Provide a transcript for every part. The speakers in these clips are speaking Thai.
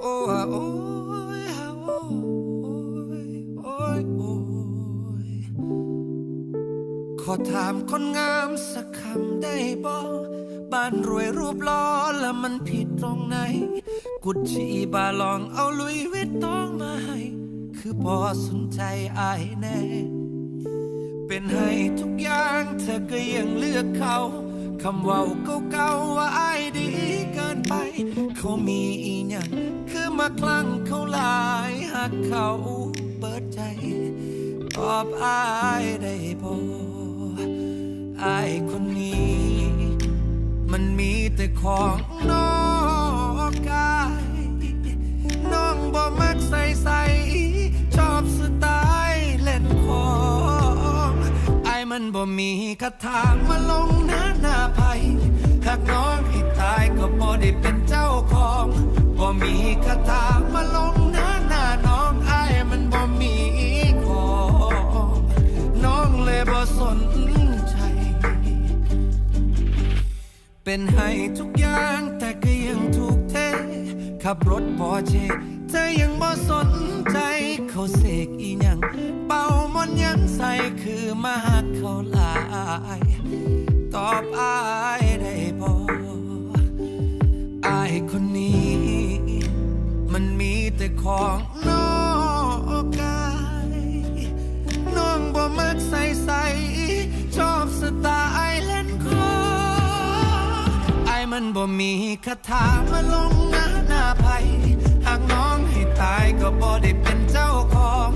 โอ้อะโอ้ยอะโอ้ยโอ้ยโอ้ยขอถามคนงามสักคำได้บ่บ้านรวยรูปล่อแล้วมันผิดตรงไหน กุชชีบาลองเอาลุยวิตตองมาให้ คือพอสนใจอายแน่ เป็นให้ทุกอย่างเธอก็ยังเลือกเขาคำว่าเก่าๆว่าอายดีเกินไป เขามีอีหยัง มาคลั่งเขาหลายหักเขาเปิดใจ ตอบอายได้บ่อายคนนี้ มันมีแต่ของนอกกายน้องบ่มักใส่ใส่ชอบสไตล์เล่นของไอ้มันบ่มีคาถามาลงหน้าหน้าไผ่หากน้องให้ตายก็บ่ได้เป็นเจ้าของบ่มีคาถามาลงหน้าหน้าน้องไอ้มันบ่มีของน้องเลยบ่สนใจ เป็นให้ทุกอย่างแต่ก็ยังถูกเท ขับรถบอเจเธอยังบ่สนใจ เขาเสกอีหยังเป่ามอนยังใส่คือมาหักเขาหลาย ตอบอายได้บ่ ของนอกกาย น้องบ่มักใส่ใส่ชอบสไตล์เล่นของไอ้มันบ่มีคาถามาลงหน้าหน้าไผ่หากน้องให้ตายก็บ่ได้เป็นเจ้าของ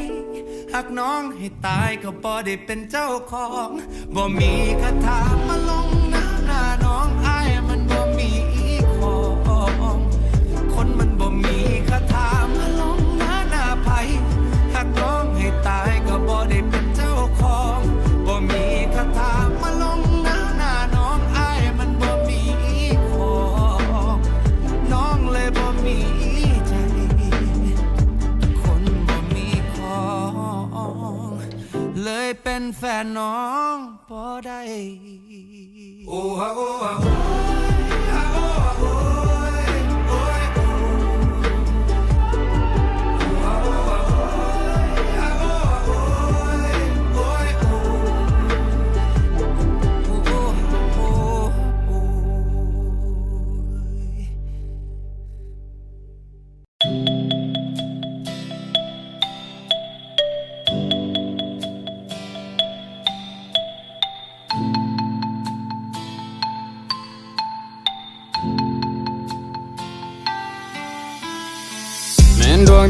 หน้าไผ่หากน้องให้ตายก็บ่ได้เป็นเจ้าของ บ่มีคาถามาลงหน้าหน้าน้องอายมัน แฟนน้องบ่ได้โอ้ฮะโอ้ฮะโอ้ยฮะ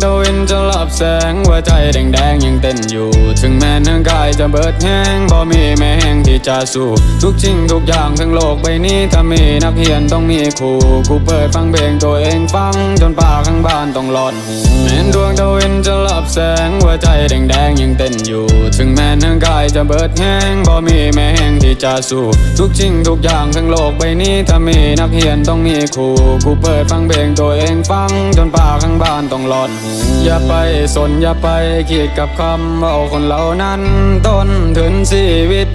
แม้นดวงตะวินจะลับแสงหัวใจแดงๆยังเต้นอยู่ ถึงแม้ทั้งกายจะเบิดแห้งบ่มีแม่แห้งที่จะสู้ทุกสิ่งทุกอย่างทั้งโลกใบนี้ถ้ามีนักเรียนต้องมีครูกูเปิดฟังเพลงตัวเองฟังจนป่าข้างบ้านต้องหลอนหูแม้นดวงตะวินจะลับแสงหัวใจแดงๆยังเต้นอยู่ ถึงแม้ทั้งกายจะเบิดแห้งบ่มีแม่แห้งที่จะสู้ทุกสิ่งทุกอย่างทั้งโลกใบนี้ถ้ามีนักเรียนต้องมีครูกูเปิดฟังเพลงตัวเองฟังจนป่าข้างบ้านต้องหลอนหูอย่าไปสนอย่าไปคิดกับคำว่าคนเหล่านั้นต้นถึงชีวิต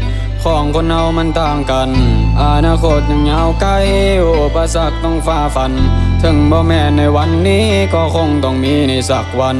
ของคนเรามันต่างกัน อนาคตยังยาวไกลอุปสรรคต้องฝ่าฟัน ถึงบ่แม่ในวันนี้ก็คงต้องมีในสักวัน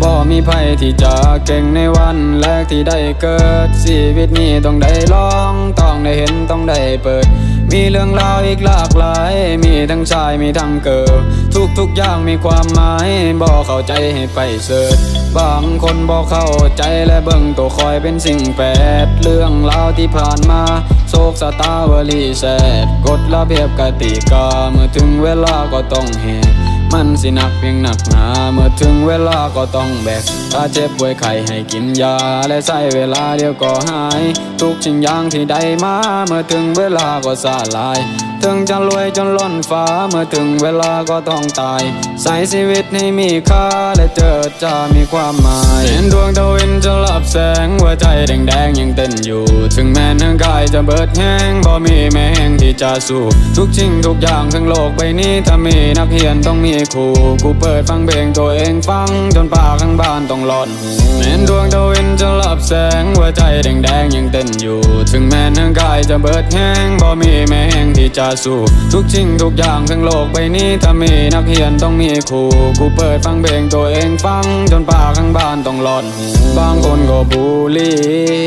บ่มีภัยที่จะเก่งในวันแรกที่ได้เกิดชีวิตนี้ต้องได้ลอง ต้องได้เห็นต้องได้เปิด มีเรื่องราวอีกหลากหลาย มีทั้งชายมีทั้งเกิร์ลทุกทุกอย่างมีความหมายบอกเข้าใจให้ไปเสิร์ชบางคนบอกเข้าใจและเบิ่งตัวคอยเป็นสิ่งแปด เรื่องราวที่ผ่านมาโศกสตาวลีแซดกฎระเบียบกติกา เมื่อถึงเวลาก็ต้องเหตุ มันสิหนักเพียงหนักหนาเมื่อถึงเวลาก็ต้องแบก ถ้าเจ็บป่วยไข้ให้กินยา และใช้เวลาเดียวก็หาย ทุกสิ่งอย่างที่ได้มา เมื่อถึงเวลาก็สลาย ถึงจะรวยจนล้นฟ้า เมื่อถึงเวลาก็ต้องตาย ใส่ชีวิตให้มีค่า และเจอจะมีความหมายเห็นดวงตะวินจะลับแสงหัวใจแดงๆยังเต้นอยู่ ถึงแม้ร่างกายจะเบิดแห้งบ่มีแม่ ที่จะสู้ทุกสิ่งทุกอย่างทั้งโลกใบนี้ถ้ามีนักเรียนต้องมีครูกูเปิดฟังเพลงตัวเองฟัง จนปากข้างบ้านต้องหลอนหูเห็นดวงตะวินจะลับแสงหัวใจแดงๆยังเต้นอยู่ ถึงแม้ร่างกายจะเบิดแห้งบ่มีแม่งที่จะสู้ทุกสิ่งทุกอย่างทั้งโลกใบนี้ถ้ามีนักเรียนต้องมีครูกูเปิดฟังเพลงตัวเองฟัง จนปากข้างบ้านต้องหลอนหูบางคนก็บูลลี่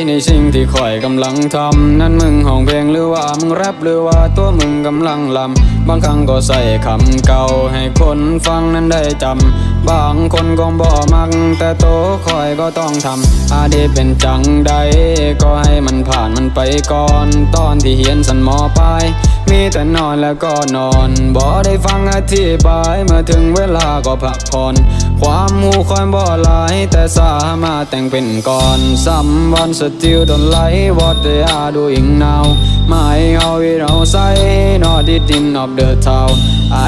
ในสิ่งที่ข่อยกำลังทำนั่นมึงห้องเพลงหรือว่ามึงแรปหรือว่าตัวมึงกำลังลำบางครั้งก็ใส่คำเก่าให้คนฟังนั้นได้จำ บางคนก็บ่มัก แต่โตคอยก็ต้องทำอาดีเป็นจังใด ก็ให้มันผ่านมันไปก่อน ตอนที่เฮียนสันมอปลายมีแต่นอนแล้วก็นอน บ่ได้ฟังอธิบายเมื่อถึงเวลาก็พักผ่อนความหูคอยบ่หลาย แต่สามารถแต่งเป็นก่อน Someone still don't like what they are doing now My how it all say not it in of the town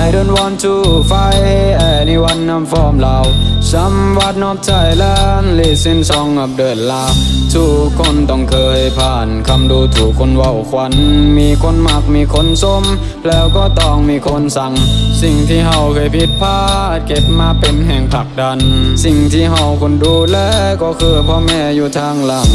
I don't want to fight anyone I'm from Lao Somewhat of Thailand listen song of the Lao ทุกคนต้องเคยผ่านคำดูถูกคนเว้าควันมีคนมักมีคนสม แล้วก็ต้องมีคนสั่ง สิ่งที่เฮาเคยผิดพลาด เก็บมาเป็นแห่งผลักดัน สิ่งที่เฮาคนดูแลก็คือพ่อแม่อยู่ทางหลัง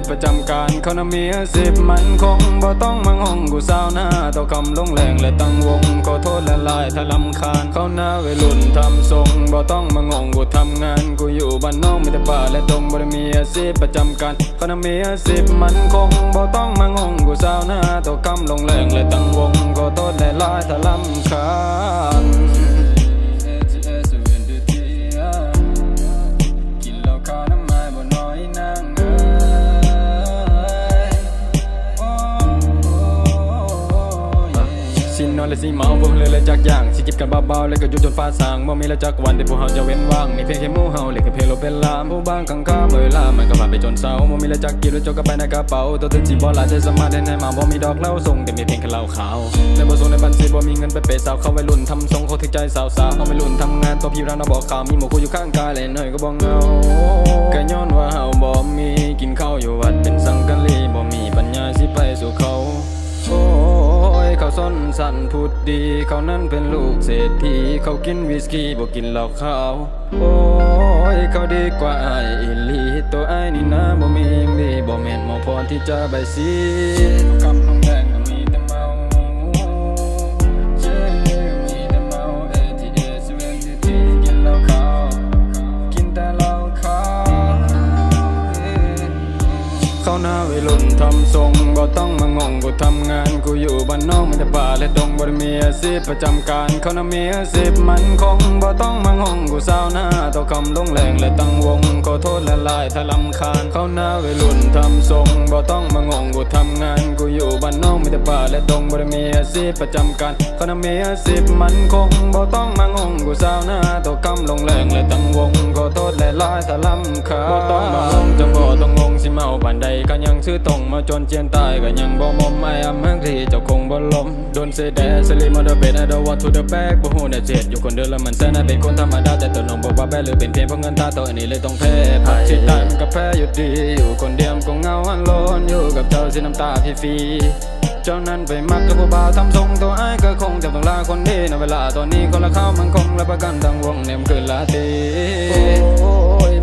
พประจำการเขาน่ะมีอาชีพมันคงบ่ต้องมางงกูสาวหน้าต่อคำลงแรงและตั้งวงขอโทษและลายถ้าลำคาญเขาหน้าวัยรุ่นทำทรงบ่ต้องมางงกูทำงานกูอยู่บ้านนอกมีแต่ป่าและตรงบ่ได้มีอาชีพประจำการเขาน่ะมีอาชีพมันคงบ่ต้องมางงกูสาวหน้าต่อคำลงแรงและตั้งวงขอโทษและลายถ้าลำคาญ อนและสิเมาบ่เลยและจักอย่างสิจิบกันเบาๆแล้วก็ยู่จนฟ้าสางบ่มีและจักวันที่พวกเฮาจะเว้นว่างมีเพียงแค่มู่เฮาเล็กแค่เพลงลเป็นลามผู้บางข้างข้ามเวลามันก็ผ่านไปจนเศร้าบ่มีและจักกินแล้วจกกันไปในกระเป๋าตัวถึงสิบ่หลายใจสมารถได้ในมาบ่มีดอกเหล้าส่งแต่มีเพียงแค่เหล้าขาวในบ่ส่งในบัญชีบ่มีเงินไปเปย์สาวเขาวัยรุ่นทำทรงเขาถึงใจสาวๆเอาวัยรุ่นทำงานตัวพี่ร้านน่ะบอกข่าวมีหมู่คู่อยู่ข้างกายและหน่อยก็บ่เงาก็ย้อนว่าเฮาบ่มีกินข้าวอยู่วัดเป็นสังกันลีบ่มีปัญญาสิ เขาส้นสันพูดดี เขานั้นเป็นลูกเศรษฐีเขากินวิสกี้บอกกินเหล้าขาว โอ้ยเขาดีกว่าไอ้อิลีตัวไอ้นี่นะบ่มีดีบ่แม่นหมอพรที่จะใบสี นทำทรงบ่ต้องมางงกูทำงานกูอยู่บ้านนอกมันจะป่าและดงบ่ได้มีอาชีพประจำการเขาน่ะมีอาชีพมันคงบ่ต้องมางงกูสาวหน้าต่อคำลงแรงและตั้งวงขอโทษและลายถ้าลำคาญเขาหน้าวัยรุ่นทำทรงบ่ต้องมางงกูทำงานกูอยู่บ้านนอกมีแต่ป่าและดงบ่ได้มีอาชีพประจำการเขาน่ะมีอาชีพมันคงบ่ต้องมางงกูสาวหน้าต่อคำลงแรงและตั้งวงขอโทษและลายถ้าลำคาญบ่ต้องมางงจะบ่ต้องงงสิเมาปานใดก็ยังชื่อตรงมาจนเจียนตายก็ยังบ่มอมไม่อำเมืองที่เจ้าคงบ่ลมโดนเสยแดสลิมอเดอร์เบด I don't want to the back บ่ฮู้แน่เจ็ดอยู่คนเดียวแล้วมันแสนน่าเป็นคนธรรมดาแต่ตัวน้องบอกว่าแพ้หรือเป็นเพียงเพราะเงินตาตัวนี้เลยต้องแพ้พักที่ตายมันก็แพ้อยู่ดี อยู่คนเดียวก็เหงาหันโลนอยู่กับเจ้าสิน้ำตาฟรีๆเจ้านั้นไปมักกับผู้บ่าวทำทรงตัวไอ้ก็คงจะต้องลาคนดีในเวลาตอนนี้คนละเข้ามันคงและประกันทั้งวงเนี่ยมันคือลาตี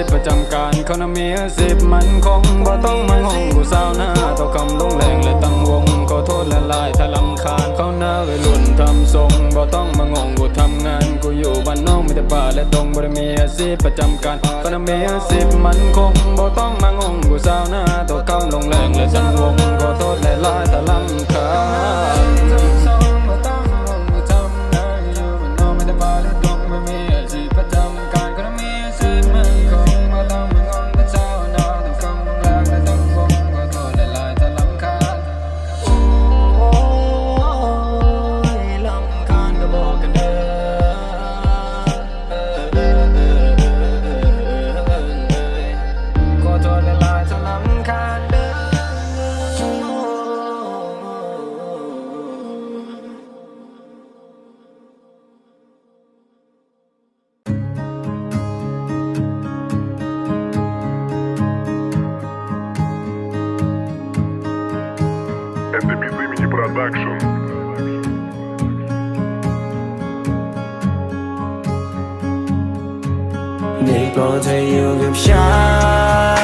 มีอาชีพประจำการเขาน่ะมีอาชีพมันคงบ่ต้องมางงกูสาวหน้าต่อคำลงแรงและตั้งวงขอโทษและลายถ้าลำคาญเขาหน้าวัยรุ่นทำทรงบ่ต้องมางงกูทำงานกูอยู่บ้านนอกมีแต่ป่าและดงบ่ได้มีอาชีพประจำการเขาน่ะมีอาชีพมันคงบ่ต้องมางงกูสาวหน้าต่อคำลงแรงและตั้งวงขอโทษและลายถ้าลำคาญ โปรดเธออยู่กับฉัน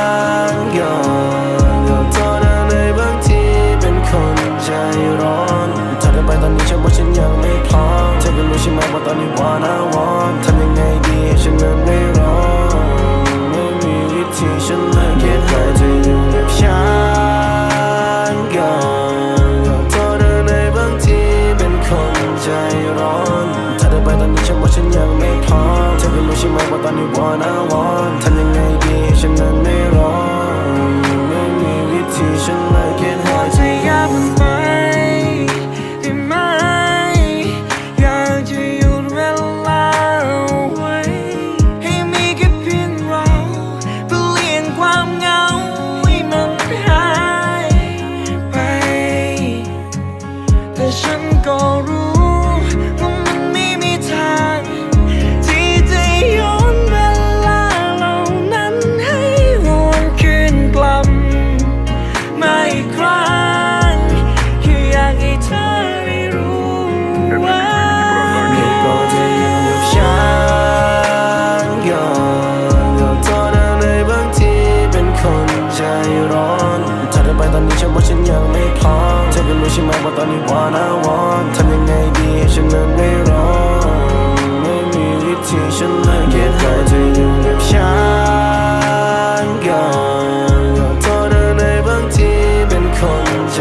มเธอก็รู้ใช่ ดีฉันนั้นไม่ร้อนไม่มีวิธีฉันเลยแค่เธอจะอยู่กับฉันก่อนขอโทษนะในบางทีเป็นคนใจ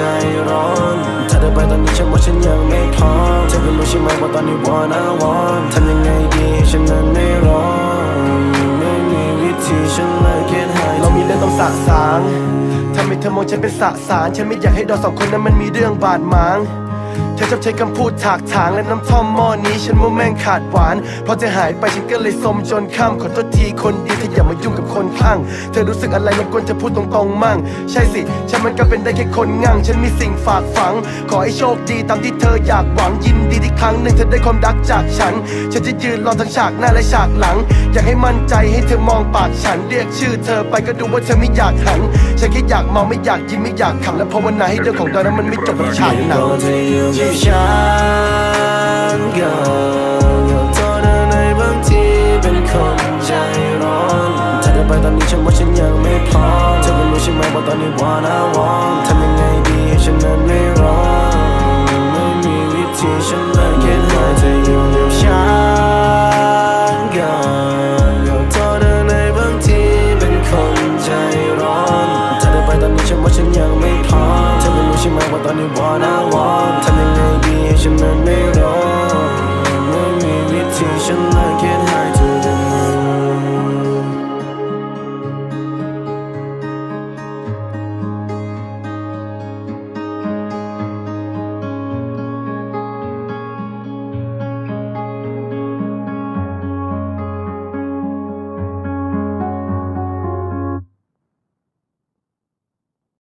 ร้อนเธอเดินไปตอนนี้ฉันว่าฉันยังไม่พร้อมเธอก็รู้ใช่ไหมว่าตอนนี้ wanna want ทำยังไงดีฉันนั้นไม่ร้อนไม่มีวิธีฉันเลยแค่หายเรามีเรื่องต้องสะสางทำให้เธอมองฉันเป็นสะสาร ฉันไม่อยากให้เราสองคนนั้นมันมีเรื่องบาดหมาง ธอชอบใช้คำพูดถากถางและน้ำท่อมหม้อนี้ฉันว่าแม่งขาดหวานพอเธอหายไปฉันก็เลยสมจนค่ำขอโทษทีคนดีเธออย่ามายุ่งกับคนข้าง เธอรู้สึกอะไรรบกวนจะพูดตรงๆมั่ง ใช่สิ ฉันมันก็เป็นได้แค่คนงั่ง ฉันมีสิ่งฝากฝัง ขอให้โชคดีตามที่เธออยากหวังยินดีที่ครั้งหนึ่งเธอได้ความรักจากฉัน ฉันจะยืนรอทั้งฉากหน้าและฉากหลัง อยากให้มั่นใจให้เธอมองปากฉันเรียกชื่อเธอไปก็ดูว่าเธอไม่อยากหันฉันแค่อยากเมาไม่อยากยิ้มไม่อยากขำและภาวนาให้เรื่องของเรานั้นมันไม่จบแบบฉากหนังฉันก่อนขอโทษนะในบางทีเป็นคนใจร้อนเธอเดินไปตอนนี้ฉันว่าฉันยังไม่พร้อมเธอก็รู้ใช่ไหมว่าตอนนี้ wanna want ทำยังไงดีให้ฉันนั้นไม่ร้อนไม่มีวิธีฉันเลยแค่หายใจอยู่กับฉันก่อนขอโทษนะในบางทีเป็นคนใจร้อนถ้าได้ไปตอนนี้ฉันว่าฉันยังไม่พร้อมเธอไม่รู้ใช่ไหมว่าตอนนี้ what I want ทำยัง ฉันนั้นไม่รอไม่มีวิธีฉันเลยแค่หาย